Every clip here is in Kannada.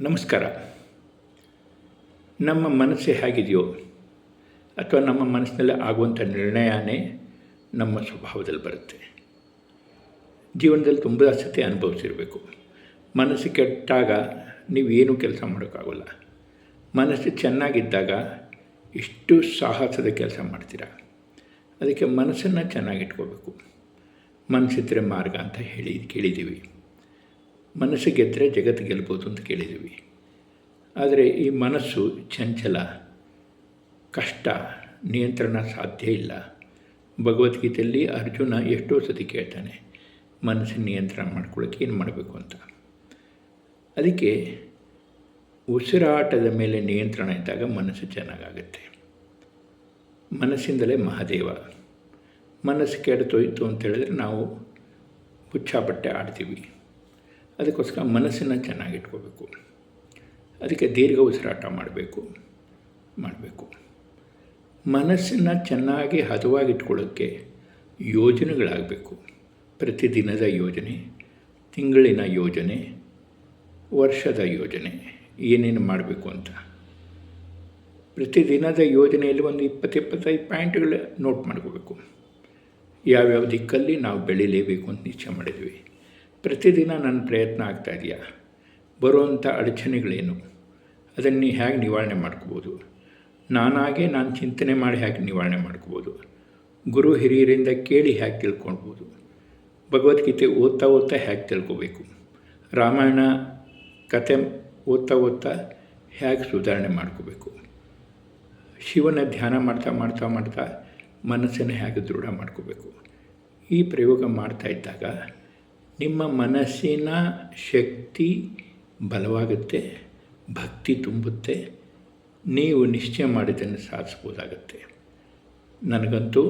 ನಮಸ್ಕಾರ. ನಮ್ಮ ಮನಸ್ಸು ಹೇಗಿದೆಯೋ ಅಥವಾ ನಮ್ಮ ಮನಸ್ಸಿನಲ್ಲಿ ಆಗುವಂಥ ನಿರ್ಣಯನೇ ನಮ್ಮ ಸ್ವಭಾವದಲ್ಲಿ ಬರುತ್ತೆ. ಜೀವನದಲ್ಲಿ ತುಂಬ ಸತಿ ಅನುಭವಿಸಿರಬೇಕು. ಮನಸ್ಸು ಕೆಟ್ಟಾಗ ನೀವೇನು ಕೆಲಸ ಮಾಡೋಕ್ಕಾಗಲ್ಲ. ಮನಸ್ಸು ಚೆನ್ನಾಗಿದ್ದಾಗ ಇಷ್ಟು ಸಾಹಸದ ಕೆಲಸ ಮಾಡ್ತೀರಾ? ಅದಕ್ಕೆ ಮನಸ್ಸನ್ನು ಚೆನ್ನಾಗಿಟ್ಕೋಬೇಕು. ಮನಸ್ಸಿದ್ರೆ ಮಾರ್ಗ ಅಂತ ಹೇಳಿ ಕೇಳಿದ್ದೀವಿ. ಮನಸ್ಸು ಗೆದ್ದರೆ ಜಗತ್ತು ಗೆಲ್ಬೋದು ಅಂತ ಕೇಳಿದ್ದೀವಿ. ಆದರೆ ಈ ಮನಸ್ಸು ಚಂಚಲ, ಕಷ್ಟ, ನಿಯಂತ್ರಣ ಸಾಧ್ಯ ಇಲ್ಲ. ಭಗವದ್ಗೀತೆಯಲ್ಲಿ ಅರ್ಜುನ ಎಷ್ಟೋ ಸತಿ ಕೇಳ್ತಾನೆ, ಮನಸ್ಸಿನ ನಿಯಂತ್ರಣ ಮಾಡ್ಕೊಳ್ಳೋಕ್ಕೆ ಏನು ಮಾಡಬೇಕು ಅಂತ. ಅದಕ್ಕೆ ಉಸಿರಾಟದ ಮೇಲೆ ನಿಯಂತ್ರಣ ಇದ್ದಾಗ ಮನಸ್ಸು ಚೆನ್ನಾಗಾಗುತ್ತೆ. ಮನಸ್ಸಿಂದಲೇ ಮಹಾದೇವ. ಮನಸ್ಸು ಕೆಡ್ತೋಯ್ತು ಅಂತ ಹೇಳಿದ್ರೆ ನಾವು ಹುಚ್ಚಾಪಟ್ಟೆ ಆಡ್ತೀವಿ. ಅದಕ್ಕೋಸ್ಕರ ಮನಸ್ಸನ್ನು ಚೆನ್ನಾಗಿಟ್ಕೋಬೇಕು. ಅದಕ್ಕೆ ದೀರ್ಘ ಉಸಿರಾಟ ಮಾಡಬೇಕು ಮಾಡಬೇಕು. ಮನಸ್ಸನ್ನು ಚೆನ್ನಾಗಿ ಹದವಾಗಿಟ್ಕೊಳ್ಳೋಕ್ಕೆ ಯೋಜನೆಗಳಾಗಬೇಕು. ಪ್ರತಿದಿನದ ಯೋಜನೆ, ತಿಂಗಳಿನ ಯೋಜನೆ, ವರ್ಷದ ಯೋಜನೆ, ಏನೇನು ಮಾಡಬೇಕು ಅಂತ. ಪ್ರತಿದಿನದ ಯೋಜನೆಯಲ್ಲಿ ಒಂದು ಇಪ್ಪತ್ತು ಇಪ್ಪತ್ತೈದು ಪಾಯಿಂಟ್ಗಳು ನೋಟ್ ಮಾಡ್ಕೋಬೇಕು. ಯಾವ್ಯಾವ ದಿಕ್ಕಲ್ಲಿ ನಾವು ಬೆಳಿಲೇಬೇಕು ಅಂತ ನಿಶ್ಚಯ ಮಾಡಿದ್ವಿ. ಪ್ರತಿದಿನ ನನ್ನ ಪ್ರಯತ್ನ ಆಗ್ತಾ ಇದೆಯಾ? ಬರುವಂಥ ಅಡಚಣೆಗಳೇನು? ಅದನ್ನು ನೀವು ಹೇಗೆ ನಿವಾರಣೆ ಮಾಡ್ಕೋಬೋದು? ನಾನಾಗೆ ನಾನು ಚಿಂತನೆ ಮಾಡಿ ಹೇಗೆ ನಿವಾರಣೆ ಮಾಡ್ಕೋಬೋದು? ಗುರು ಹಿರಿಯರಿಂದ ಕೇಳಿ ಹೇಗೆ ತಿಳ್ಕೊಳ್ಬೋದು? ಭಗವದ್ಗೀತೆ ಓದ್ತಾ ಓದ್ತಾ ಹೇಗೆ ತಿಳ್ಕೋಬೇಕು? ರಾಮಾಯಣ ಕತೆ ಓದ್ತಾ ಓದ್ತಾ ಹೇಗೆ ಸುಧಾರಣೆ ಮಾಡ್ಕೋಬೇಕು? ಶಿವನ ಧ್ಯಾನ ಮಾಡ್ತಾ ಮಾಡ್ತಾ ಮಾಡ್ತಾ ಮನಸ್ಸನ್ನು ಹೇಗೆ ದೃಢ ಮಾಡ್ಕೋಬೇಕು? ಈ ಪ್ರಯೋಗ ಮಾಡ್ತಾ ಇದ್ದಾಗ ನಿಮ್ಮ ಮನಸ್ಸಿನ ಶಕ್ತಿ ಬಲವಾಗುತ್ತೆ, ಭಕ್ತಿ ತುಂಬುತ್ತೆ, ನೀವು ನಿಶ್ಚಯ ಮಾಡಿದ್ದನ್ನು ಸಾಧಿಸ್ಬೋದಾಗತ್ತೆ ನನಗಂತೂ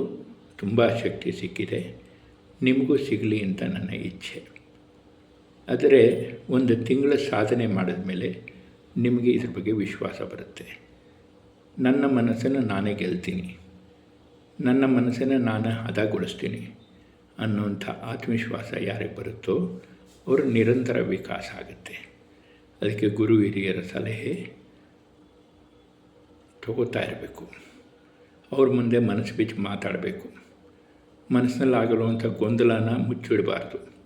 ತುಂಬ ಶಕ್ತಿ ಸಿಕ್ಕಿದೆ, ನಿಮಗೂ ಸಿಗಲಿ ಅಂತ ನನ್ನ ಇಚ್ಛೆ. ಆದರೆ ಒಂದು ತಿಂಗಳ ಸಾಧನೆ ಮಾಡಿದ ಮೇಲೆ ನಿಮಗೆ ಇದ್ರ ಬಗ್ಗೆ ವಿಶ್ವಾಸ ಬರುತ್ತೆ. ನನ್ನ ಮನಸ್ಸನ್ನು ನಾನೇ ಗೆಲ್ತೀನಿ. ನನ್ನ ಮನಸ್ಸನ್ನು ನಾನು ಹದಗೊಳಿಸ್ತೀನಿ. ಅನ್ನುವಂಥ ಆತ್ಮವಿಶ್ವಾಸ ಯಾರಿಗೆ ಬರುತ್ತೋ ಅವರು ನಿರಂತರ ವಿಕಾಸ ಆಗುತ್ತೆ. ಅದಕ್ಕೆ ಗುರು ಹಿರಿಯರ ಸಲಹೆ ತಗೋತಾ ಇರಬೇಕು. ಅವ್ರ ಮುಂದೆ ಮನಸ್ಸು ಬಿಚ್ಚಿ ಮಾತಾಡಬೇಕು. ಮನಸ್ಸಿನಲ್ಲಿ ಆಗಿರುವಂಥ ಗೊಂದಲನ ಮುಚ್ಚಿಡಬಾರ್ದು.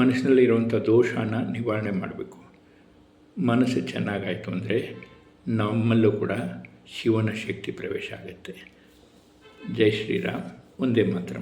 ಮನಸ್ಸಿನಲ್ಲಿರುವಂಥ ದೋಷನ ನಿವಾರಣೆ ಮಾಡಬೇಕು. ಮನಸ್ಸು ಚೆನ್ನಾಗಾಯಿತು ಅಂದರೆ ನಮ್ಮಲ್ಲೂ ಕೂಡ ಶಿವನ ಶಕ್ತಿ ಪ್ರವೇಶ ಆಗುತ್ತೆ. ಜೈ ಶ್ರೀರಾಮ್, ಒಂದೇ ಮಾತ್ರ.